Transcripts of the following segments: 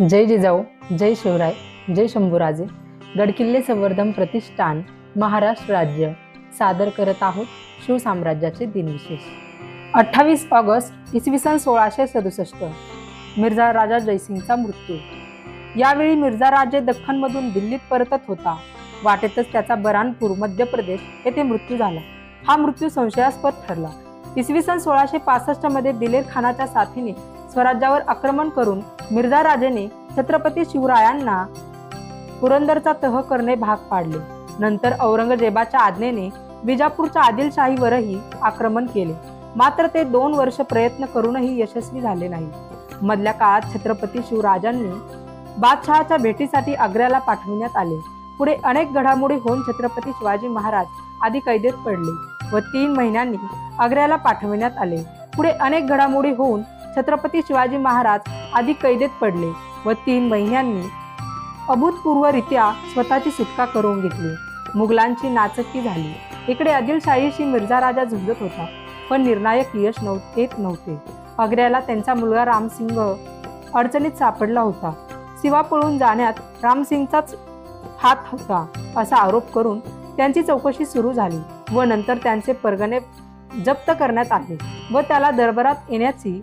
जय जिजाऊ जय शिवराय जय शंभूराजे. गडकिल्ले संवर्धन प्रतिष्ठान महाराष्ट्र राज्य. सादर करत आहोत शिवसाम्राज्याचे दिनविशेष. अठ्ठावीस ऑगस्ट इसवी सन सोळाशे सदुसष्ट. मिर्झा राजा जयसिंगचा मृत्यू. यावेळी मिर्झा राजे दख्खनमधून दिल्लीत परतत होता. वाटेतच त्याचा बरानपूर मध्य प्रदेश येथे मृत्यू झाला. हा मृत्यू संशयास्पद ठरला. इसवी सन सोळाशे पासष्टमध्ये दिलेर खानाच्या साथीने स्वराज्यावर आक्रमण करून मिर्झा राजेने छत्रपती शिवरायांना पुरंदरचा तह करणे भाग पाडले. नंतर औरंगजेबाच्या आज्ञेने विजापूरच्या आदिलशाहीवरही आक्रमण केले. मात्र ते दोन वर्ष प्रयत्न करूनही यशस्वी झाले नाही. मधल्या काळात छत्रपती शिवराजांनी बादशहाच्या भेटीसाठी आग्र्याला पाठविण्यात आले. पुढे अनेक घडामोडी होऊन छत्रपती शिवाजी महाराज आधी कैदेत पडले व तीन महिन्यांनी आग्र्याला पाठविण्यात आले. पुढे अनेक घडामोडी होऊन छत्रपती शिवाजी महाराज आधी कैदेत पडले. व तीन महिन्यांनी अभूतपूर्वरित्या स्वतःची सुटका करून घेतली. मुघलांची नाचकी झाली. इकडे आदिलशाहीशी मिर्झा राजा झुंजत होता पण निर्णायक यश नव्ह येत नव्हते. आग्र्याला त्यांचा मुलगा रामसिंग अडचणीत सापडला होता. सिवा पळून जाण्यात रामसिंगचाच हात होता असा आरोप करून त्यांची चौकशी सुरू झाली व नंतर त्यांचे परगणे जप्त करण्यात आले व त्याला दरबारात येण्याची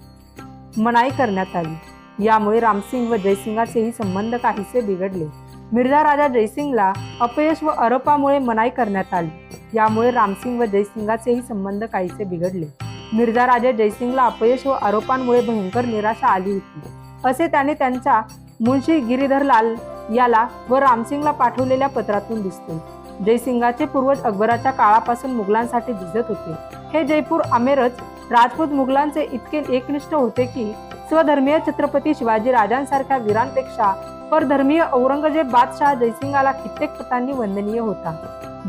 मनाई करण्यात आली. यामुळे रामसिंग व जयसिंगाचेही संबंध काहीसे बिघडले. मिर्झा राजा जयसिंगला अपयश व आरोपामुळे मनाई करण्यात आली. यामुळे रामसिंग व जयसिंगाचेही संबंध काहीसे बिघडले. मिर्झा राजा जयसिंगला अपयश व आरोपांमुळे भयंकर निराशा आली होती. असे त्याने त्यांच्या मुंशी गिरीधरलाल याला व रामसिंगला पाठवलेल्या पत्रातून दिसते. जयसिंगाचे पूर्वज अकबराच्या काळापासून मुघलांसाठी झिजत होते. हे जयपूर आमेरच राजपूत मुघलांचे इतके एकनिष्ठ होते की स्वधर्मीय छत्रपती शिवाजी राजांसारख्या वीरांपेक्षा परधर्मीय औरंगजेब बादशाह जयसिंगाला कित्येक पटांनी वंदनीय होता.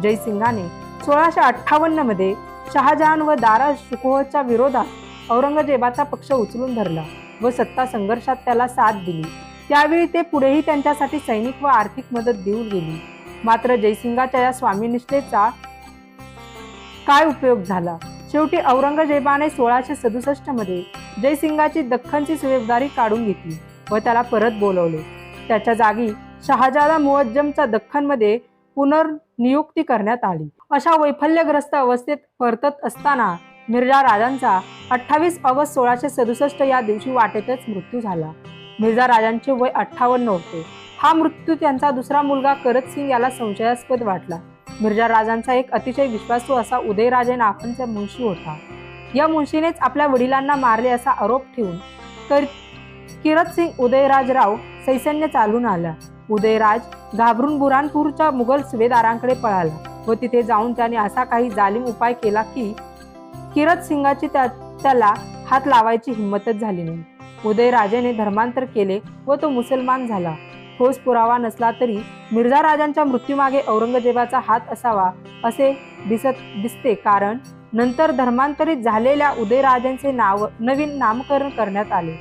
जयसिंगाने सोळाशे अठ्ठावन्नमध्ये शहाजहान व दारा शुकोहच्या विरोधात औरंगजेबाचा पक्ष उचलून धरला व सत्ता संघर्षात त्याला साथ दिली. त्यावेळी ते पुढेही त्यांच्यासाठी सैनिक व आर्थिक मदत देऊन गेली. मात्र जयसिंगाच्या या स्वामीनिष्ठेचा काय उपयोग झाला? शेवटी औरंगजेबाने सोळाशे सदुसष्टमध्ये जयसिंगाची दख्खनची सुवेबदारी काढून घेतली व त्याला परत बोलवले. त्याच्या जागी शहाजादा मुअज्जमच्या दख्खनमध्ये पुनर्नियुक्ती करण्यात आली. अशा वैफल्यग्रस्त अवस्थेत परतत असताना मिर्झा राजांचा अठ्ठावीस ऑगस्ट सोळाशे सदुसष्ट या दिवशी वाटेतच मृत्यू झाला. मिर्झा राजांचे वय अठ्ठावन्न होते. हा मृत्यू त्यांचा दुसरा मुलगा करत सिंग याला संशयास्पद वाटला. मिर्झा राजांचा एक अतिशय विश्वासू असा उदयराजे नाफनचा मुंशी होता. या मुंशीनेच आपल्या वडिलांना मारले असा आरोप ठेवून तर किरत सिंग उदयराजराव सैसन्य चालून आला. उदयराज घाबरून बुरानपूरच्या मुघल सुभेदारांकडे पळाला व तिथे जाऊन त्याने असा काही जालिम उपाय केला की किरत सिंगाची त्या त्याला हात लावायची हिंमतच झाली नाही. उदयराजेने धर्मांतर केले व तो मुसलमान झाला. ठोस पुरावा नसला तरी मिर्झा राजांच्या मृत्यूमागे औरंगजेबाचा हात असावा असे दिसत दिसते कारण नंतर धर्मांतरित झालेल्या उदयराजांचे नाव नवीन नामकरण करण्यात आले.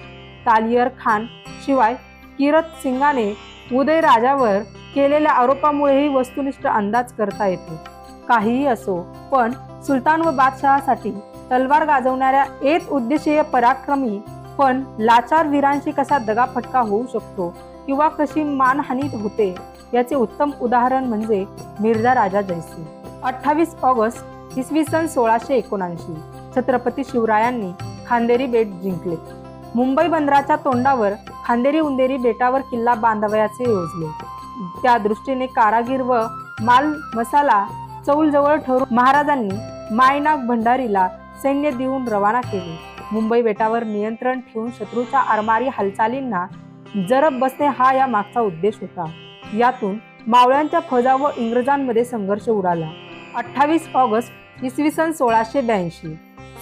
तालियर खान शिवाय किरत सिंगाने उदयराजावर केलेल्या आरोपामुळेही वस्तुनिष्ठ अंदाज करता येतो. काहीही असो पण सुलतान व बादशहासाठी तलवार गाजवणाऱ्या एक उद्देशीय पराक्रमी पण लाचार वीरांशी कसा दगाफटका होऊ शकतो किंवा कशी मानहानी होते याचे उत्तम उदाहरण म्हणजे मिर्झा राजा जयसिंग. अठ्ठावीस ऑगस्ट इसवी सन सोळाशे एकोणऐंशी. छत्रपती शिवरायांनी खांदेरी बेट जिंकले. मुंबई बंदराच्या तोंडावर खांदेरी उंदेरी बेटावर किल्ला बांधावयाचे योजले. त्या दृष्टीने कारागीर व माल मसाला चौलजवळ ठरून महाराजांनी मायनाग भंडारीला सैन्य देऊन रवाना केले. मुंबई बेटावर नियंत्रण ठेवून शत्रूच्या आरमारी हालचालींना जरब बसणे हा या मागचा उद्देश होता. यातून मावळ्यांच्या फौजा व इंग्रजांमध्ये संघर्ष उडाला. अठ्ठावीस ऑगस्ट इसवी सन सोळाशे ब्याऐंशी.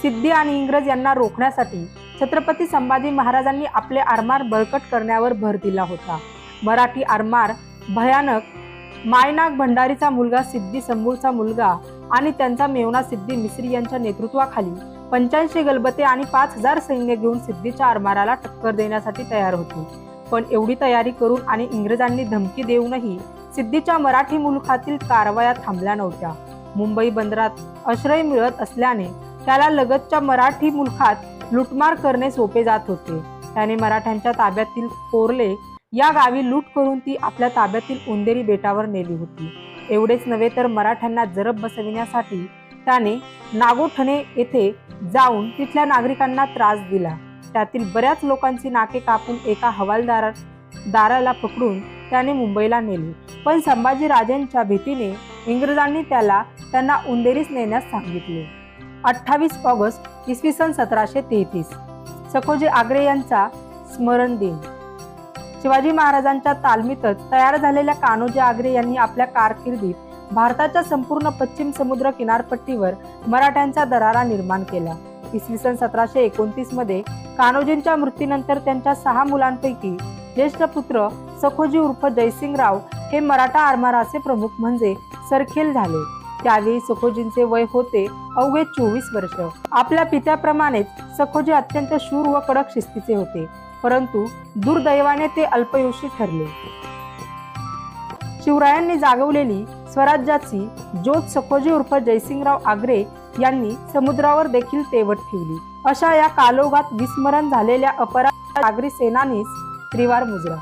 सिद्धी आणि इंग्रज यांना रोखण्यासाठी छत्रपती संभाजी महाराजांनी आपले आरमार बळकट करण्यावर भर दिला होता. मराठी आरमार भयानक मायनाग भंडारीचा मुलगा सिद्धी संभूरचा मुलगा आणि त्यांचा मेवना सिद्धी मिश्री यांच्या नेतृत्वाखाली पंच्याऐंशी गलबते आणि पाच हजार सैन्य घेऊन सिद्धीच्या आरमाराला टक्कर देण्यासाठी तयार होती. पण एवढी तयारी करून आणि इंग्रजांनी धमकी देऊनही सिद्धीच्या मराठी मुलखातील कारवाया थांबल्या नव्हत्या. मुंबई बंदरात आश्रय मिळत असल्याने त्याला लगतच्या मराठी मुलखात लुटमार करणे सोपे जात होते. त्याने मराठ्यांच्या ताब्यातील कोरले या गावी लूट करून ती आपल्या ताब्यातील उंदेरी बेटावर नेली होती. एवढेच नव्हे तर मराठ्यांना जरब बसविण्यासाठी त्याने नागोठणे येथे जाऊन तिथल्या नागरिकांना त्रास दिला. त्यातील बऱ्याच लोकांची नाके कापून एका हवालदारा दाराला पकडून त्याने मुंबईला नेले. पण संभाजी राजेंच्या भीतीने इंग्रजांनी त्याला त्यांना उंदेरीस नेण्यास सांगितले. अठ्ठावीस ऑगस्ट इसवी सन सतराशे तेहतीस. सखोजी आग्रे यांचा स्मरण दिन. शिवाजी महाराजांच्या तालमीतच तयार झालेल्या कान्होजी आग्रे यांनी आपल्या कारकिर्दीत भारताच्या संपूर्ण पश्चिम समुद्र किनारपट्टीवर मराठ्यांचा दरारा निर्माण केला. इसवी सन सतराशे एकोणतीसमध्ये कान्होजींच्या मृत्यूनंतर त्यांच्या सहा मुलांपैकी ज्येष्ठ पुत्र सखोजी उर्फ जयसिंगराव हे मराठा आरमाराचे प्रमुख म्हणजे सरखेल झाले. त्यावेळी सखोजींचे वय होते अवघे चोवीस वर्ष. आपल्या पित्याप्रमाणेच सखोजी अत्यंत शूर व कडक शिस्तीचे होते परंतु दुर्दैवाने ते अल्पयुषी ठरले. शिवरायांनी जागवलेली स्वराज्याची ज्योत सखोजी उर्फ जयसिंगराव आग्रे यांनी समुद्रावर देखील तेवट ठेवली. अशा या कालोगात विस्मरण झालेल्या अपराध आगरी सेनानीस त्रिवार मुजरा.